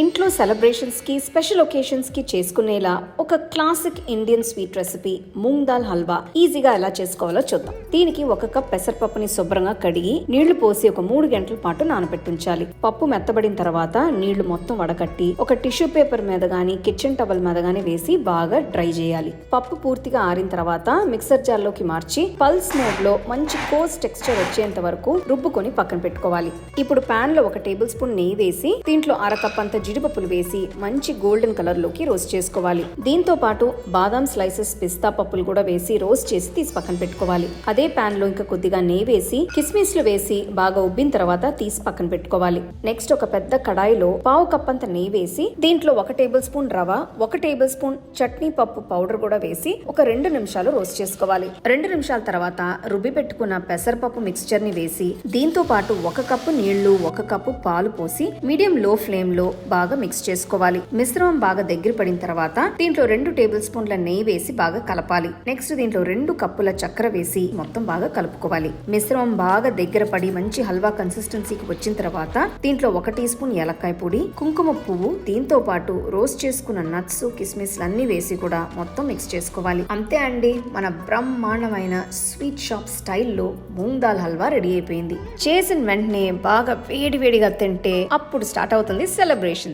ఇంట్లో సెలబ్రేషన్స్కి స్పెషల్ ఒకేషన్స్కి చేసుకునేలా ఒక classic Indian sweet recipe moong dal halwa ఈజీగా ఎలా చేసుకోవాలో చూద్దాం. దీనికి ఒక కప్ పెసరపప్పుని శుభ్రంగా కడిగి నీళ్ళు పోసి ఒక మూడు గంటల పాటు నానబెట్టించాలి. పప్పు మెత్తబడిన తర్వాత నీళ్ళు మొత్తం వడకట్టి ఒక టిష్యూ పేపర్ మీద గాని కిచెన్ టవల్ మీద గాని వేసి బాగా డ్రై చేయాలి. పప్పు పూర్తిగా ఆరిన తర్వాత మిక్సర్ జార్లోకి మార్చి పల్స్ మోడ్లో మంచి కోస్ టెక్స్చర్ వచ్చేంత వరకు రుబ్బుకొని పక్కన పెట్టుకోవాలి. ఇప్పుడు పాన్లో ఒక టేబుల్ స్పూన్ నెయ్యి వేసి దీంట్లో అరకప్ అంత జీడిపప్పులు వేసి మంచి గోల్డెన్ కలర్లోకి రోస్ట్ చేసుకోవాలి. దీంతో పాటు బాదాం స్లైసెస్ పిస్తా పప్పులు కూడా వేసి రోస్ట్ చేసి తీసి పక్కన పెట్టుకోవాలి. అదే పాన్లో ఇంకా కొద్దిగా నెయ్యి వేసి కిస్మిస్లు వేసి బాగా ఉబ్బిన తర్వాత తీసి పక్కన పెట్టుకోవాలి. నెక్స్ట్ ఒక పెద్ద కడాయిలో పావు కప్ అంత నెయ్యి వేసి దీంట్లో ఒక టేబుల్ స్పూన్ రవ ఒక టేబుల్ స్పూన్ చట్నీ పప్పు పౌడర్ కూడా వేసి ఒక రెండు నిమిషాలు రోస్ట్ చేసుకోవాలి. రెండు నిమిషాల తర్వాత రుబ్బి పెట్టుకున్న పెసరపప్పు మిక్స్చర్ని వేసి దీంతో పాటు ఒక కప్పు నీళ్ళు ఒక కప్పు పాలు పోసి మీడియం లో ఫ్లేమ్లో బాగా మిక్స్ చేసుకోవాలి. మిశ్రమం బాగా దగ్గర పడిన తర్వాత దీంట్లో రెండు టేబుల్ స్పూన్ల నెయ్యి వేసి బాగా కలపాలి. నెక్స్ట్ దీంట్లో రెండు కప్పుల చక్కెర వేసి మొత్తం బాగా కలుపుకోవాలి. మిశ్రమం బాగా దగ్గర పడి మంచి హల్వా కన్సిస్టెన్సీకి వచ్చిన తర్వాత దీంట్లో ఒక టీ స్పూన్ ఏలక్కాయ పొడి కుంకుమ పువ్వు దీంతో పాటు రోస్ట్ చేసుకున్న నట్స్ కిస్మిస్ అన్ని వేసి కూడా మొత్తం మిక్స్ చేసుకోవాలి. అంతే అండి మన బ్రహ్మాండమైన స్వీట్ షాప్ స్టైల్లో మూంగ్ దాల్ హల్వా రెడీ అయిపోయింది. చేసిన వెంటనే బాగా వేడి వేడిగా తింటే అప్పుడు స్టార్ట్ అవుతుంది సెలబ్రేషన్.